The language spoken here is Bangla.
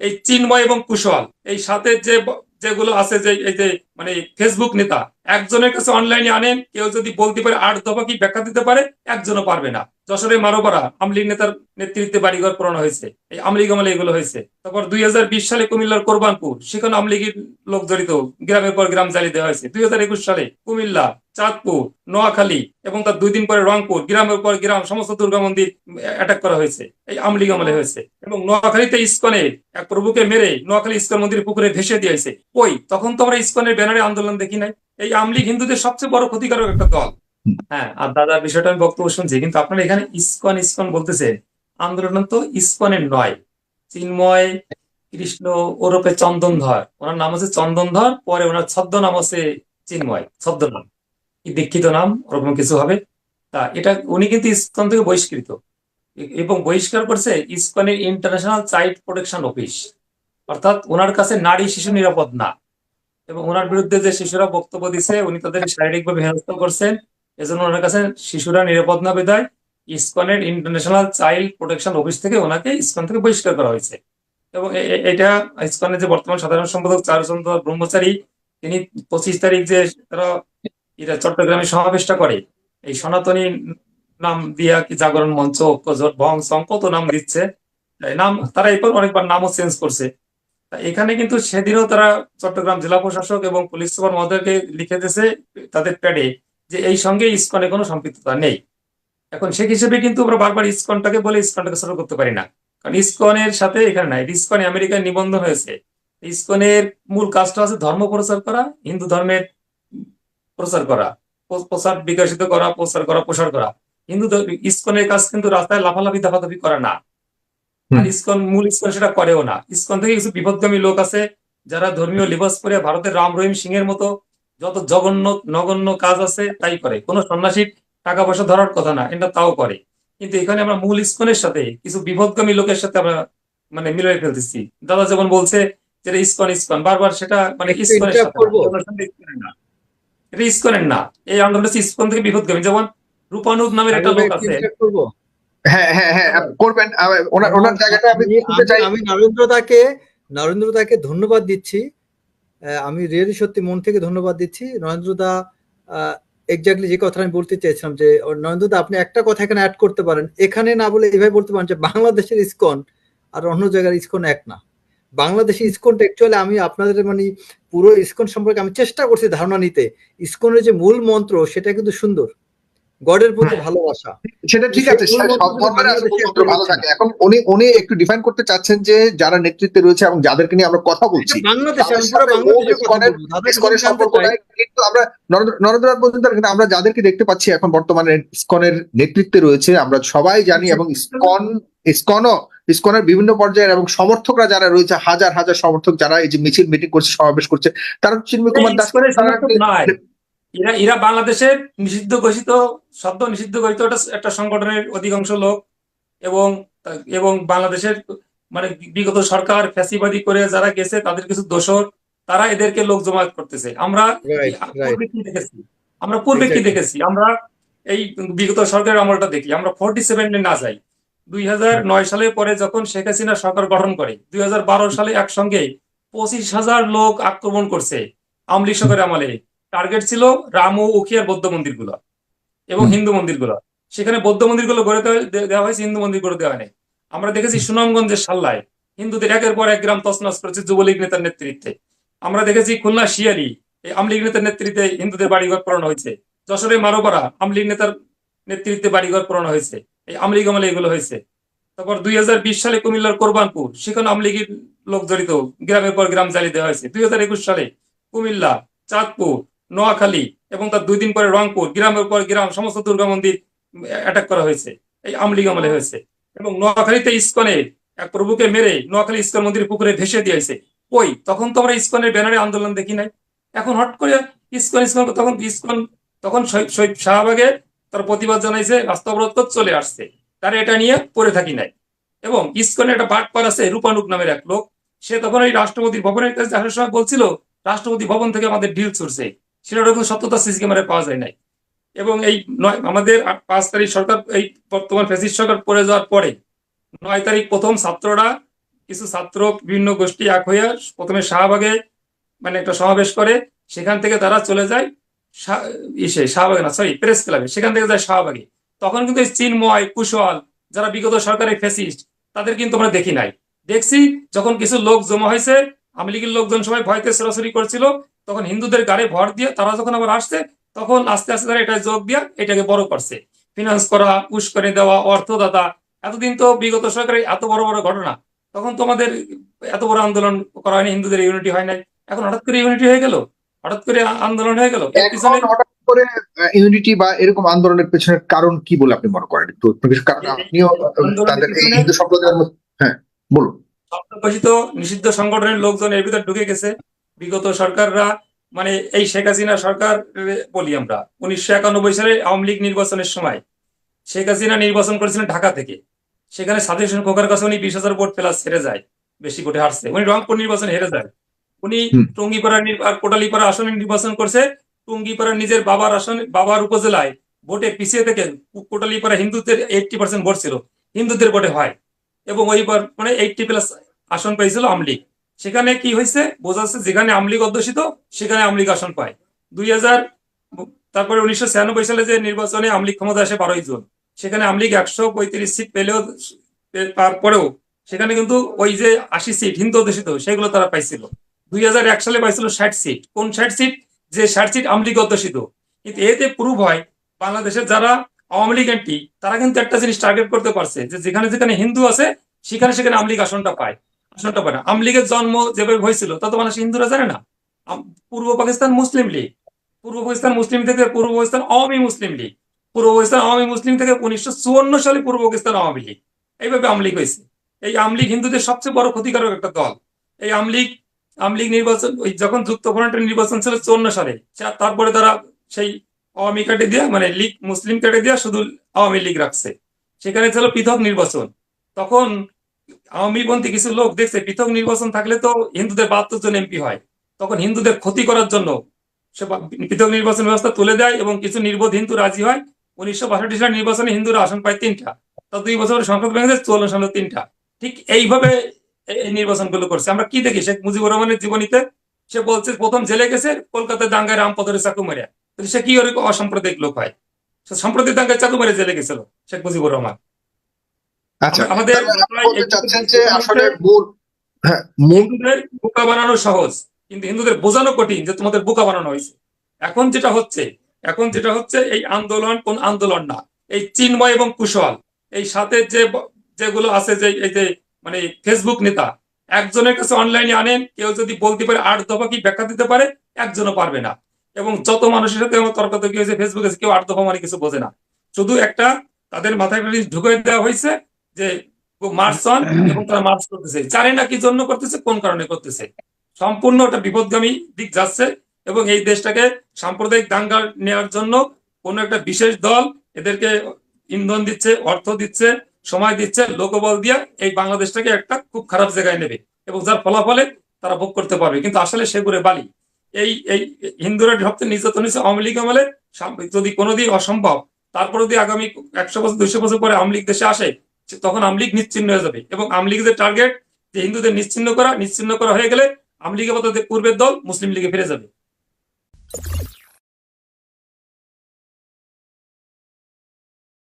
এই চিন্ময় এবং কুশল এই সাথে যে যেগুলো আছে যে এই যে মানে ফেসবুক নেতা। একজনের কাছে অনলাইনে আনেন, কেউ যদি বলতে পারে আট দফা কি ব্যাখ্যা দিতে পারে, একজনও পারবে না। যশোরে মারোপাড়া আমলিগ নেতার নেতৃত্বে বাড়িঘর পুরানো হয়েছে। এই আমলে এগুলো হয়েছে। তারপর দুই সালে কুমিল্লার কোরবানপুর, সেখানে আমলিগের লোক জড়িত, গ্রামের পর গ্রাম জ্বালিয়ে দেওয়া হয়েছে। দুই সালে কুমিল্লা, চাঁদপুর, নোয়াখালী এবং তার দুই দিন পরে রংপুর, গ্রামের পর গ্রাম, সমস্ত দুর্গা মন্দির অ্যাটাক করা হয়েছে। এই আমলে হয়েছে। এবং নোয়াখালীতে ইস্কনে এক প্রভুকে মেরে নোয়াখালী ইস্কন মন্দির পুকুরে ভেসে দিয়েছে ওই তখন তো আমরা ইস্কনের আন্দোলন দেখি নাই। এই আমলিগ হিন্দুদের সবচেয়ে বড় ক্ষতিকারক একটা দল। হ্যাঁ আর দাদা, বিষয়টা আমি বক্তব্য শুনছি, কিন্তু আপনারা এখানে ইস্কন ইস্কন বলতেছে, আন্দোলন তো ইস্কনের নয়। চিন্ময়, কৃষ্ণ, ওরফে চন্দনধর, ওনার নাম হচ্ছে চন্দনধর, পরে ওনার ছদ্ম নাম হচ্ছে চিন্ময় ছদ্ম নাম দীক্ষিত নাম, ওরকম কিছু হবে। তা এটা, উনি কিন্তু ইস্কন থেকে বহিষ্কৃত। এবং বহিষ্কার করছে ইস্কনের ইন্টারন্যাশনাল চাইল্ড প্রোটেকশন অফিস অর্থাৎ ওনার কাছে নারী শিশু নিরাপদ না। এবং ওনার বিরুদ্ধে যে শিশুরা বক্তব্য দিছে, উনি তাদের শারীরিকভাবে হেনস্থা করছেন। এজন্য ওনার কাছে শিশুরা নিরাপদ না বিদায়। ইসকনের ইন্টারন্যাশনাল চাইল্ড প্রোটেকশন অফিস থেকে ওনাকে ইসকন থেকে বহিষ্কার করা হয়েছে। এবং এটা ইসকনের যে বর্তমান সাধারণ সম্পাদক চারুচন্দ্র ব্রহ্মচারী, তিনি পঁচিশ তারিখ যে তারা এরা চট্টগ্রামে সমাবেশটা করে, এই সনাতনী নাম দিয়া কি জাগরণ মঞ্চ ভং সং কত নাম দিচ্ছে। নাম, তারা এরপর অনেকবার নামও চেঞ্জ করছে। এখানে কিন্তু সেদিনও তারা চট্টগ্রাম জেলা প্রশাসক এবং পুলিশ সুপার মহোদয়কে লিখে দিয়েছে তাদের প্যাডে যে এই সঙ্গে ইসকনে কোনো সম্পৃক্ততা নেই। এখন সে হিসেবে কিন্তু আমরা বারবার ইসকনটাকে বলে ইসকনটাকে সরল করতে পারি না। কারণ ইসকনের সাথে এখানে নাই, ইসকনে আমেরিকায় নিবন্ধন হয়েছে। ইসকনের মূল কাজটা আছে ধর্ম প্রচার করা, হিন্দু ধর্মের প্রচার করা প- প্রচার বিকশিত করা, প্রচার করা, প্রসার করা। হিন্দু ইসকনের কাজ কিন্তু রাস্তায় লাফালাফি দাফাদাফি করা না। আর ইসকন মূল ইসকন সেটা করেও না। ইসকন থেকে কিছু বিপদগামী লোক আছে যারা ধর্মীয় লিবাস পরে ভারতের রাম রহিম সিং এর মতো যত জঘন্য নগণ্য কাজ আছে তাই করে। কোনো সন্ন্যাসীর টাকা পয়সা ধরার কথা না এটা তাও করে। কিন্তু এখানে আমরা মূল ইসকনের সাথে কিছু বিপদগামী লোকের সাথে আমরা মানে মিলিয়ে ফেলতেছি। দাদা যেমন বলছে যেটা ইস্কন ইসকন। বারবার সেটা মানে ইসকনের সাথে? না, এটা ইসকনের না। এই আন্দোলন ইসকন থেকে বিপদগামী। যেমন রূপানুদ নামের একটা লোক আছে। হ্যাঁ হ্যাঁ হ্যাঁ করবেন। ওনার ওনার জায়গাটা আমি আমি- শুনতে চাই। আমি নরেন্দ্র দাকে নরেন্দ্র ধন্যবাদ দিচ্ছি। আমি রিয়েলি সত্যি মন থেকে ধন্যবাদ দিচ্ছি। নরেন্দ্র দা এক্স্যাক্টলি যে কথা আমি বলতে চাইছিলাম যে ও, নরেন্দ্র দা আপনি একটা কথা এখানে অ্যাড করতে পারেন। এখানে না বলে এইভাবে বলতে পারেন যে বাংলাদেশের ইসকন আর অন্য জায়গার ইসকন এক না। বাংলাদেশের ইসকনটা অ্যাকচুয়ালি আমি আপনাদের মানে পুরো ইসকন সম্পর্কে আমি চেষ্টা করছি ধারণা নিতে। ইসকনের যে মূল মন্ত্র সেটা কিন্তু সুন্দর। গডের প্রতি। ভালোবাসা। সেটা ঠিক আছে সব ধর্মের ভালো থাকে। এখন উনি উনি একটু ডিফাইন করতে চাচ্ছেন যে যারা নেতৃত্বে রয়েছে এবং যাদেরকে নিয়ে আমরা কথা বলছি কিন্তু আমরা নরেন্দ্রনাথ মজুমদার কিন্তু আমরা যাদেরকে দেখতে পাচ্ছি এখন বর্তমানে ইসকনের নেতৃত্বে রয়েছে আমরা সবাই জানি এবং ইসকন ইসকনও ইসকনের বিভিন্ন পর্যায়ের এবং সমর্থকরা যারা রয়েছে হাজার হাজার সমর্থক যারা এই যে মিছিল মিটিং করছে সমাবেশ করছে তারা চিন্ময় কুমার দাস এরা এরা বাংলাদেশের নিষিদ্ধ ঘোষিত শব্দ নিষিদ্ধ ঘোষিত একটা একটা সংগঠনের অধিকাংশ লোক এবং এবং বাংলাদেশের মানে বিগত সরকার ফ্যাসিবাদী করে যারা গেছে তাদের কিছু দোষর তারা এদেরকে লোক জমায়েত করতেছে। আমরা. পূর্বে কি দেখেছি? আমরা পূর্বে কি দেখেছি? আমরা এই বিগত সরকারের আমলটা দেখি। আমরা ফোর্টি সেভেনে না যাই। দুই হাজার নয় সালে পরে যখন শেখ হাসিনা সরকার গঠন করে দুই হাজার বারো সালে একসঙ্গে পঁচিশ হাজার লোক আক্রমণ করছে আমলি সরকারের আমলে। টার্গেট ছিল রাম ও উখিয়ার বৌদ্ধ মন্দিরগুলো এবং। হিন্দু মন্দিরগুলো। সেখানে বৌদ্ধ মন্দিরগুলো গড়ে দেওয়া- হয়েছে হিন্দু মন্দির গড়ে দেওয়া হয়নি। আমরা দেখেছি সুনামগঞ্জের সাল্লায় হিন্দুদের একের পর এক গ্রাম তছনছ করেছে যুবলীগ নেতার নেতৃত্বে। আমরা দেখেছি খুলনা শিয়ারি এই আমলীগ নেতার নেতৃত্বে হিন্দুদের বাড়িঘর পড়ানো হয়েছে। যশোরে মারোপাড়া আমলীগ নেতার নেতৃত্বে বাড়িঘর পড়ানো হয়েছে। এই আমলীগ আমলে এগুলো হয়েছে। তারপর দুই হাজার বিশ সালে কুমিল্লার কোরবানপুর সেখানে আমলীগের লোক জড়িত গ্রামের পর গ্রাম জ্বালিয়ে দেওয়া হয়েছে। দুই হাজার একুশ সালে কুমিল্লা চাঁদপুর নোয়াখালী এবং তার দুই দিন পরে রংপুর, গ্রামের পর গ্রাম, সমস্ত দুর্গা মন্দির অ্যাটাক করা হয়েছে। এই আমলিগ আমলে হয়েছে। এবং নোয়াখালীতে ইসকনে এক প্রভুকে মেরে নোয়াখালী ইস্কন মন্দির পুকুরে ভেসে দিয়েছে ওই তখন তো আমরা ইস্কনের ব্যানারে আন্দোলন দেখি নাই। এখন হট করে ইসকন ইসকন, তখন ইস্কন, তখন শহীদ- শাহবাগে তার প্রতিবাদ জানাইছে রাস্তা অবরোধ চলে আসছে। তারা এটা নিয়ে পড়ে থাকি নাই। এবং ইস্কনে একটা বাটপার আছে রূপানুক নামের এক লোক। সে তখন ওই রাষ্ট্রপতি ভবনের কাছে আসার সময় বলছিল, রাষ্ট্রপতি ভবন থেকে আমাদের ডিল চলছে সেটা কিন্তু সত্যতা সিসি ক্যামেরায় পাওয়া যায় নাই। এবং এই নয়, আমাদের পাঁচ তারিখ সরকার, এই বর্তমান ফ্যাসিস্ট সরকার পড়ে যাওয়ার পরে নয় তারিখ প্রথম ছাত্ররা, কিছু ছাত্র বিভিন্ন গোষ্ঠী এক হইয়া প্রথমে শাহবাগে মানে একটা সমাবেশ করে, সেখান থেকে তারা চলে যায় ইসে শাহবাগে না সরি প্রেস ক্লাবে, সেখান থেকে যায় শাহবাগে। তখন কিন্তু এই চিন্ময়, কুশল, যারা বিগত সরকারের ফেসিস্ট তাদের কিন্তু আমরা দেখি নাই। দেখছি যখন কিছু লোক জমা হয়েছে আওয়ামী লীগের লোকজন সবাই ভয়তে সরাসরি করছিল তখন হিন্দুদের গাড়ি ভর দিয়ে তারা যখন আবার আসছে তখন আস্তে আস্তে তারা এটা যোগ দিয়ে এটাকে বড় করছে। ফিনান্স করা উস্কানি দেওয়া অর্থদাতা এতদিন তো বিগত সরকারের এত বড় বড় ঘটনা। তখন তোমাদের এত বড় আন্দোলন করা হয়নি হিন্দুদের ইউনিটি হয় নাই। এখন হঠাৎ করে ইউনিটি হয়ে গেল? হঠাৎ করে আন্দোলন হয়ে গেল? পিছনে হঠাৎ করে ইউনিটি বা এরকম আন্দোলনের পেছনের কারণ কি বলে আপনি মনে করেন? আপনিও তাদের হিন্দু সম্প্রদায়ের হ্যাঁ বলুন। স্বপ্নঘোষিত নিষিদ্ধ সংগঠনের লোকজন এর ভিতরে ঢুকে গেছে। বিগত সরকাররা মানে এই শেখ হাসিনা সরকার বলি আমরা উনিশশো একানব্বই সালে আওয়ামী লীগ নির্বাচনের সময় শেখ হাসিনা নির্বাচন করেছিলেন ঢাকা থেকে। সেখানে সাদেক হোসেন খোকার কাছে উনি বিশ হাজার ভোট প্লাস হেরে যায় বেশি ভোটে হারছে। উনি রংপুর নির্বাচন হেরে যায়। উনি। টুঙ্গিপাড়া আর কোটালীপাড়া আসনে নির্বাচন করছে। টুঙ্গিপাড়া নিজের বাবার আসন বাবার উপজেলায় ভোটে পিছিয়ে থেকে কোটালিপাড়া হিন্দুদের এইটটি পার্সেন্ট ভোট ছিল। হিন্দুদের ভোটে হয়। এবং ওইবার মানে এইটটি প্লাস আসন পেয়েছিল আমলিগ। সেখানে কি হয়েছে? বোঝা যাচ্ছে যেখানে আমলিগ অধ্যুষিত, সেখানে আমলিগ আসন পায়। দুই হাজার তারপরে উনিশশো ছিয়ানব্বই সালে যে নির্বাচনে আমলিগ ক্ষমতা আসে বারোই জুন, সেখানে আমলিগ একশো পঁয়ত্রিশ সিট পেলেও তারপরেও সেখানে কিন্তু ওই যে আশি সিট হিন্দু অধ্যুষিত, সেগুলো তারা পাইছিল। দুই হাজার এক সালে পাইছিল ষাট সিট। কোন ষাট সিট? যে ষাট সিট আমলিগ অধ্যুষিত। কিন্তু এতে প্রুভ হয়, বাংলাদেশের যারা আওয়ামী লীগ এন্টি তারা কিন্তু একটা জিনিস টার্গেট করতে পারছে, যে যেখানে যেখানে হিন্দু আছে, সেখানে সেখানে আমলিগ আসনটা পায়। আসনটা পায় না। আমলিগের জন্ম যেভাবে হয়েছিল, তা তো মানুষ হিন্দুরা জানে না। পূর্ব পাকিস্তান মুসলিম লীগ। পূর্ব পাকিস্তান মুসলিম থেকে পূর্ব পাকিস্তান আওয়ামী মুসলিম লীগ। পূর্ব পাকিস্তান আওয়ামী মুসলিম থেকে উনিশশো চুয়ান্ন সালে পূর্ব পাকিস্তান আওয়ামী লীগ। এইভাবে আমলিগ হয়েছে। এই আমলিগ হিন্দুদের সবচেয়ে বড় ক্ষতিকারক একটা দল। এই আমলিগ আমলিগ নির্বাচন যখন যুক্ত ফ্রন্টের নির্বাচন ছিল চুয়ান্ন সালে তারপরে তারা সেই আওয়ামী কাটে দিয়া মানে লীগ, মুসলিম কাটে দিয়া শুধু আওয়ামী লীগ রাখছে। সেখানে ছিল পৃথক নির্বাচন। তখন আওয়ামীপন্থী কিছু লোক দেখছে, পৃথক নির্বাচন থাকলে তো হিন্দুদের বাহাত্তর জন এমপি হয়। তখন হিন্দুদের ক্ষতি করার জন্য সে পৃথক নির্বাচন ব্যবস্থা তুলে দেয় এবং কিছু নির্বোধ হিন্দু রাজি হয়। উনিশশো বাষট্টি সালের নির্বাচনে হিন্দুরা আসন পায় তিনটা। তা দুই বছরের ভেঙে যায় চুয়ান্ন সালে তিনটা। ঠিক এইভাবে এই- এই নির্বাচনগুলো করছে। আমরা কি দেখি? শেখ মুজিবুর রহমানের জীবনীতে সে বলছে, প্রথম জেলে গেছে, কলকাতায় দাঙ্গায় রামপদরে চাকু মারিয়া। কিন্তু সে কি ওরকম অসাম্প্রদায়িক লোক হয়? সে সাম্প্রদায়িক দাঙ্গায় চাকু মেরে জেলে গেছিল শেখ মুজিবুর রহমান। আচ্ছা আমাদের হ্যাঁ হিন্দুদের বোকা বানানো সহজ কিন্তু হিন্দুদের বোঝানো কঠিন যে তোমাদের বোকা বানানো হয়েছে। এখন যেটা হচ্ছে এখন যেটা হচ্ছে এই আন্দোলন কোন আন্দোলন না এই চিন্ময় এবং কুশল এই সাথে যে যেগুলো আছে যে এই যে মানে ফেসবুক নেতা একজনের কাছে অনলাইনে আনেন কেউ যদি বলতে পারে আট দফা কি ব্যাখ্যা দিতে পারে একজনও পারবে না। এবং যত মানুষের সাথে আমার তর্কাতর্কি হয়েছে ফেসবুকে কেউ আট দফা মানে কিছু বোঝে না। শুধু একটা, তাদের মাথায় একটা দেওয়া হয়েছে যে মার্চ অন এবং তারা মার্চ করতেছে। জানে না কি জন্য করতেছে, কোন কারণে করতেছে? সম্পূর্ণ ওটা বিপদগামী দিক যাচ্ছে এবং এই দেশটাকে সাম্প্রদায়িক দাঙ্গা নেওয়ার জন্য কোন একটা বিশেষ দল এদেরকে ইন্ধন দিচ্ছে, অর্থ দিচ্ছে, সময় দিচ্ছে, লোকবল দিয়ে এই বাংলাদেশটাকে একটা খুব খারাপ জায়গায় নেবে এবং যার ফলাফলে তারা ভোগ করতে পারবে। কিন্তু আসলে সেগুলো বালি। এই এই, হিন্দুরা সবচেয়ে নির্যাতন হয়েছে আওয়ামী লীগ আমলে। যদি কোনোদিন অসম্ভব তারপর যদি আগামী একশো বছর, দুইশো বছর পরে আওয়ামী দেশে আসে তখন আমলিগ নিশ্চিন্ন হয়ে যাবে। এবং আমলিগদের টার্গেট যে হিন্দুদের নিশ্চিন্ন করা নিশ্চিন্ন করা হয়ে গেলে আমলিগের মতো পূর্বের দল মুসলিম লীগে ফিরে যাবে।